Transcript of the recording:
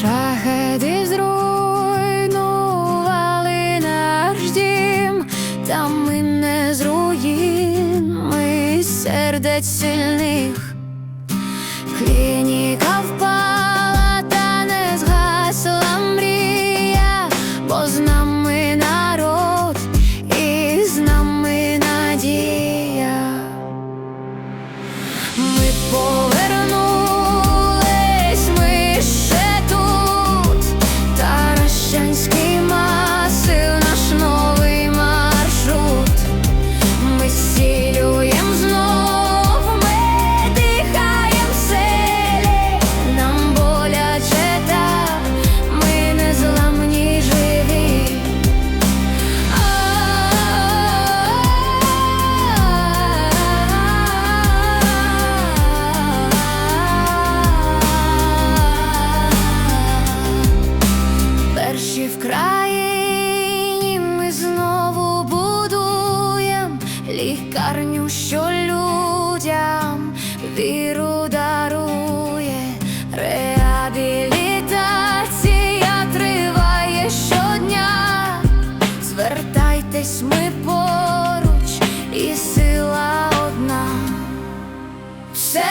Шахеди зруйнували наш дім, та ми не з ми сердець сильних лікарню, що людям віру дарує, реабілітація триває щодня. Звертайтесь ми поруч, і сила одна. Все